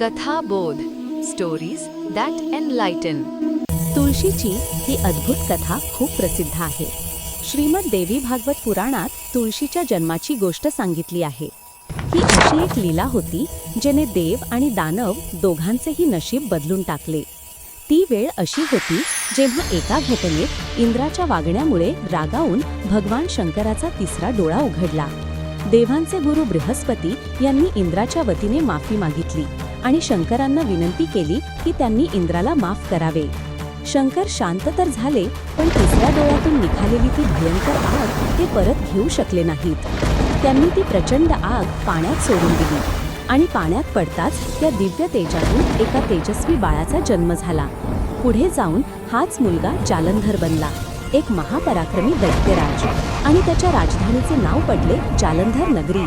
कथा बोध stories that enlighten तुळशीची ही अद्भुत कथा खूप प्रसिद्ध आहे. श्रीमद देवी भागवत पुराणात तुळशीच्या जन्माची गोष्ट सांगितली आहे. ही अशी एक लीला होती जेने देव आणि दानव दोघांचेही नशीब बदलून टाकले. ती वेळ अशी होती जेव्हा एका घटनेत इंद्राच्या वागण्यामुळे रागावून भगवान शंकराचा तिसरा डोळा उघडला. देवांचे गुरु बृहस्पती यांनी इंद्राच्या वतीने माफी मागितली. आणि शंकरांना विनंती केली की त्यांनी इंद्राला माफ करावे. शंकर शांत तर झाले पण तिसऱ्या डोळ्यातून निघालेली ती भयंकर आग ते परत घेऊ शकले नाहीत. त्यांनी ती प्रचंड आग पाण्यात सोडून दिली. आणि पाण्यात पडताच त्या दिव्य तेजातून एका तेजस्वी बाळाचा जन्म झाला. पुढे जाऊन हाच मुलगा जालंधर बनला. एक महापराक्रमी दैत्यराज. आणि त्याच्या राजधानीचे नाव पडले जालंधर नगरी.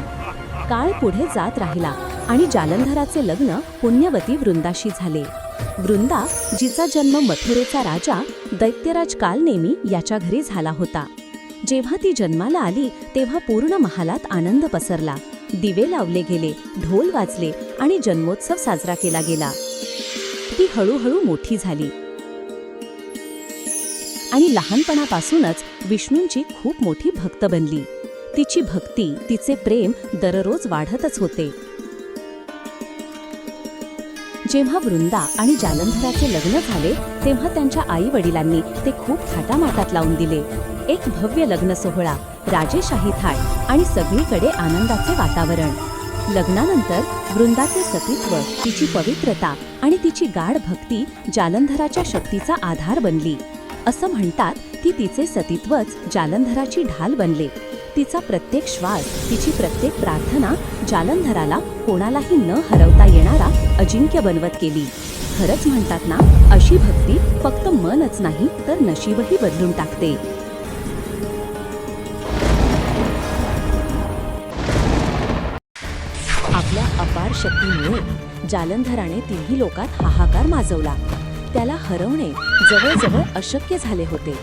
काळ पुढे जात राहिला. आणि जालंधराचे लग्न पुण्यवती वृंदाशी झाले. वृंदा जिचा जन्म मथुरेचा राजा दैत्यराज कालनेमी याच्या घरी झाला होता. जेव्हा ती जन्माला आली तेव्हा पूर्ण महालात आनंद पसरला. दिवे लावले गेले ढोल वाजले आणि जन्मोत्सव साजरा केला गेला. ती हळूहळू मोठी झाली. आणि लहानपणापासूनच विष्णूंची खूप मोठी भक्त बनली. तिची भक्ती तिचे प्रेम दररोज वाढतच होते. जेव्हा वृंदा आणि जालंधराचे लग्न झाले तेव्हा त्यांच्या आई वडिलांनी ते खूप थाटामाटात लावून दिले. एक भव्य लग्न सोहळा राजेशाही थाट आणि सगळीकडे आनंदाचे वातावरण. लग्नानंतर वृंदाचे सतीत्व तिची पवित्रता आणि तिची गाढ भक्ती जालंधराच्या शक्तीचा आधार बनली. असं म्हणतात की तिचे सतीत्वच जालंधराची ढाल बनले. तिचा प्रत्येक श्वास तिची प्रत्येक प्रार्थना जालंधराला कोणालाही न हरवता येणारा अजिंक्य बनवत केली खरंच म्हणतात ना अशी भक्ती फक्त मनच नाही तर नशीबही बदलून टाकते. आपल्या अपार शक्तीमुळे जालंधराने तिन्ही लोकात हाहाकार माजवला. त्याला हरवणे जवळजवळ अशक्य झाले होते.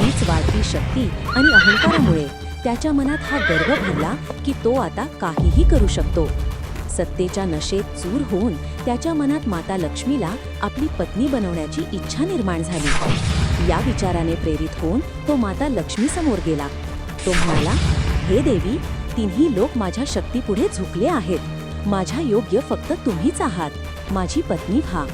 हीच वाढती शक्ती आणि अहंकारामुळे त्याच्या मनात हा गर्व भरला की तो आता काहीही करू शकतो. सत्तेच्या नशेत चूर होऊन त्याच्या मनात माता लक्ष्मीला आपली पत्नी बनवण्याची इच्छा निर्माण झाली. या विचाराने प्रेरित होऊन तो माता लक्ष्मी समोर गेला. तो म्हणाला हे देवी तिन्ही लोक माझ्या शक्तीपुढे झुकले आहेत. माझ्या योग्य फक्त तुम्हीच आहात. माझी पत्नी व्हा.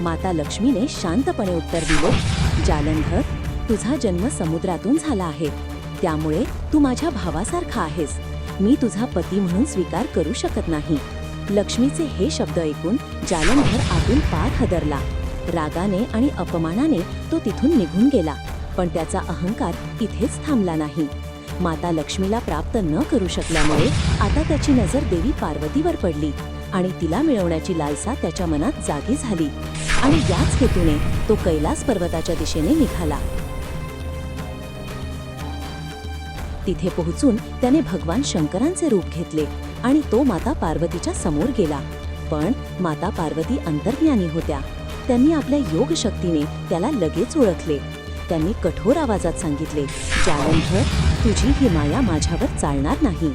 माता लक्ष्मीने शांतपणे उत्तर दिले जालंधर तुझा जन्म समुद्रातून झाला आहे. त्यामुळे तू माझ्या भावासारखा आहेस. मी तुझा पती म्हणून स्वीकार करू शकत नाही. लक्ष्मीचे हे शब्द ऐकून जालंधर आतून पार हदरला. रागाने आणि अपमानाने तो तिथून निघून गेला पण त्याचा अहंकार इथेच थांबला नाही. माता लक्ष्मीला प्राप्त न करू शकल्यामुळे आता त्याची नजर देवी पार्वतीवर पडली आणि तिला मिळवण्याची लालसा त्याच्या मनात जागी झाली. आणि याच हेतूने तो कैलास पर्वताच्या दिशेने निघाला. तिथे पोहोचून त्याने भगवान शंकरांचे रूप घेतले आणि तो माता पार्वतीच्या समोर गेला. पण माता पार्वती अंतर्ज्ञानी होत्या. त्यांनी आपल्या योग शक्तीने त्याला लगेच ओळखले. त्यांनी कठोर आवाजात सांगितले जालंधर तुझी ही माया माझ्यावर चालणार नाही.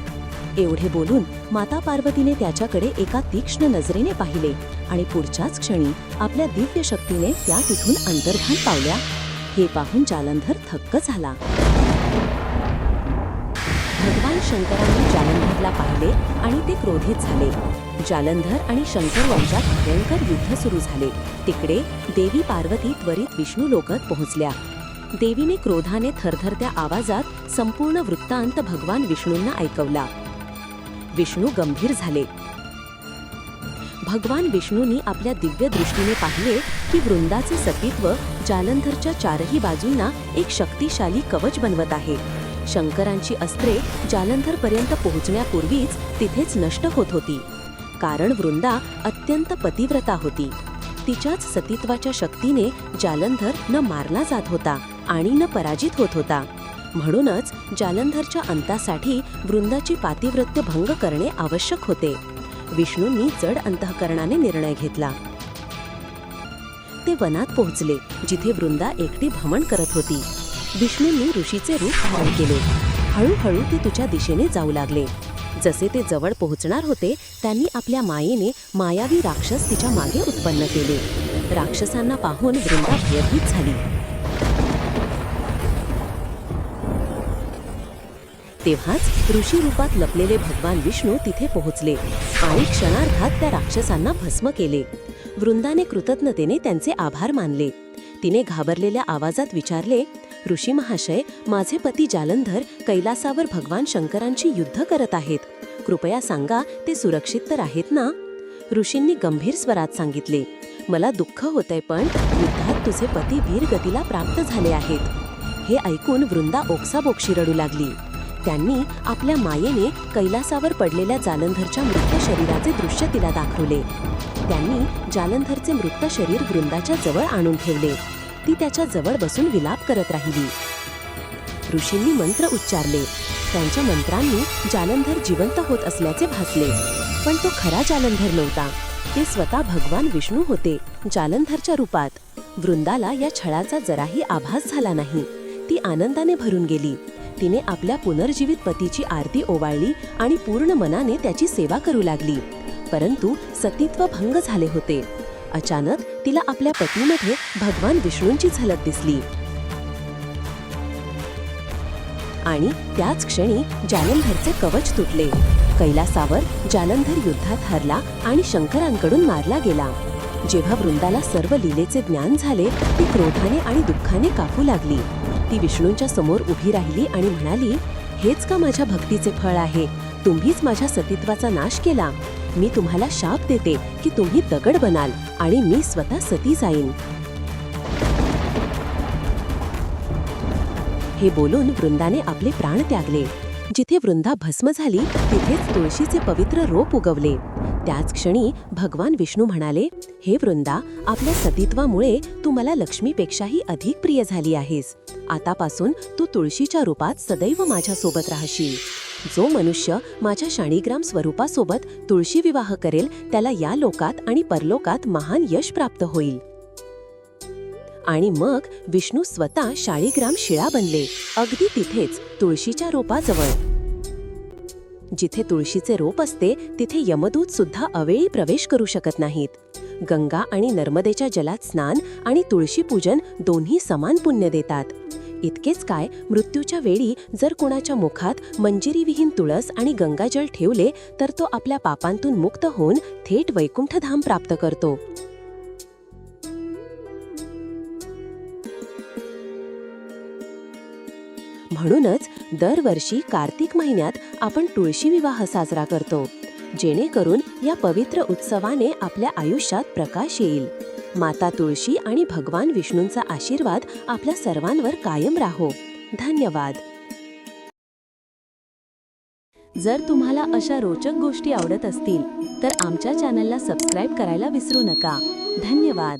एवढे बोलून माता पार्वतीने त्याच्याकडे एका तीक्ष्ण नजरेने पाहिले आणि पुढच्याच क्षणी आपल्या दिव्य शक्तीने त्या तिथून अंतर्धान पावल्या. हे पाहून जालंधर थक्क झाला. शंकरांनी जालंधरला पाहिले आणि ते क्रोधित झाले. जालंधर आणि शंकर यांच्यात भयंकर युद्ध सुरू झाले. तिकडे देवी पार्वती त्वरित विष्णू लोकत पोहोचल्या. देवीने क्रोधाने थरथरत्या आवाजात संपूर्ण वृत्तांत भगवान विष्णूंना ऐकवला. विष्णू गंभीर झाले. भगवान विष्णूंनी आपल्या दिव्य दृष्टीने पाहिले की वृंदाचे सतीत्व जालंधरच्या चारही बाजूंना एक शक्तिशाली कवच बनवत आहे. शंकरांची अस्त्रे जालंधरपर्यंत पोहोचण्यापूर्वीच तिथेच नष्ट होत होती. कारण वृंदा अत्यंत पतिव्रता होती. तिच्याच सतीत्वाच्या शक्तीने जालंधर न मारला जात होता आणि न पराजित होत होता. म्हणूनच जालंधरच्या अंतासाठी वृंदाची पातिव्रत्य भंग करणे आवश्यक होते. विष्णूंनी जड अंतःकरणाने निर्णय घेतला. ते वनात पोहोचले जिथे वृंदा एकटी भ्रमण करत होती. विष्णूंनी ऋषीचे रूप धारण केले. हळूहळू ते तुझ्या दिशेने जाऊ लागले. जसे ते जवळ पोहोचणार होते त्यांनी आपल्या मायेने मायावी राक्षस तिच्यामागे उत्पन्न केले. राक्षसांना पाहून वृंदा भयभीत झाली. तेव्हाच ऋषी रूपात लपलेले भगवान विष्णू तिथे पोहोचले आणि क्षणार्धात त्या राक्षसांना भस्म केले. वृंदाने कृतज्ञतेने त्यांचे आभार मानले. तिने घाबरलेल्या आवाजात विचारले ऋषी महाशय माझे पती जालंधर कैलासावर भगवान शंकरांची युद्ध करत आहेत. कृपया सांगा ते सुरक्षित तर आहेत ना? ऋषींनी गंभीर स्वरात सांगितले मला दुःख होतंय पण युद्धात तुझे पती वीरगतीला प्राप्त झाले आहेत. हे ऐकून वृंदा ओक्साबोक्षी रडू लागली. त्यांनी आपल्या मायेने कैलासावर पडलेल्या जालंधरच्या मृत शरीराचे दृश्य तिला दाखवले. त्यांनी जालंधरचे मृत शरीर वृंदाच्या जवळ आणून ठेवले. ती त्याच्याजवळ बसून विलाप करत राहिली. ऋषींनी मंत्र उच्चारले. त्यांच्या मंत्रांनी जालंधर जिवंत होत असल्याचे भासले. पण तो खरा जालंधर नव्हता. ते स्वतः भगवान विष्णू होते जालंधरच्या रूपात. वृंदाला या छळाचा जराही आभास झाला नाही. ती आनंदाने भरून गेली. तिने आपल्या पुनर्जीवित पतीची आरती ओवाळली आणि पूर्ण मनाने त्याची सेवा करू लागली. परंतु सतीत्व भंग झाले होते. अचानक तिला आपल्या पत्नीमध्ये भगवान विष्णूंची झलक दिसली. आणि त्याच क्षणी जालंधरचे कवच तुटले. कैलासावर जालंधर युद्धात हरला आणि शंकरांकडून मारला गेला. जेव्हा वृंदाला सर्व लीलेचे ज्ञान झाले ती क्रोधाने आणि दुःखाने कापू लागली. ती विष्णूंच्या समोर उभी राहिली आणि म्हणाली हेच का माझ्या भक्तीचे फळ आहे? तुम्हीच माझ्या सतीत्वाचा नाश केला. मी तुम्हाला शाप देते की तुम्ही दगड बनाल आणि मी स्वतः सती जाईन. हे बोलून वृंदाने आपले प्राण त्यागले. जिथे वृंदा भस्म झाली तिथेच तुळशीचे पवित्र रोप उगवले. त्याच क्षणी भगवान विष्णू म्हणाले हे वृंदा आपल्या सतीत्वामुळे तू मला लक्ष्मीपेक्षाही अधिक प्रिय झाली आहेस. आतापासून तू तुळशीच्या रूपात सदैव माझ्यासोबत राहशील. जो मनुष्य माझ्या शाणीग्राम स्वरूपासोबत तुळशी विवाह करेल त्याला या लोकात आणि परलोकात महान यश प्राप्त होईल. आणि मग विष्णू स्वतः शाळीग्राम शिळा बनले. अगदी तिथेच तुळशीच्या रोपाजवळ. जिथे तुळशीचे रोप असते तिथे यमदूत सुद्धा अवेळी प्रवेश करू शकत नाहीत. गंगा आणि नर्मदेच्या जलात स्नान आणि तुळशी पूजन दोन्ही समान पुण्य देतात. इतकेच काय मृत्यूच्या वेळी जर कोणाच्या मुखात मंजिरीविहीन तुळस आणि गंगाजल ठेवले तर तो आपल्या पापांतून मुक्त होऊन थेट वैकुंठधाम प्राप्त करतो. म्हणूनच दरवर्षी कार्तिक महिन्यात आपण तुळशी विवाह साजरा करतो जेणेकरून या पवित्र उत्सवाने आपल्या आयुष्यात प्रकाश येईल. माता तुळशी आणि भगवान विष्णूंचा आशीर्वाद आपल्या सर्वांवर कायम राहो. धन्यवाद. जर तुम्हाला अशा रोचक गोष्टी आवडत असतील तर आमच्या चॅनलला सबस्क्राईब करायला विसरू नका. धन्यवाद.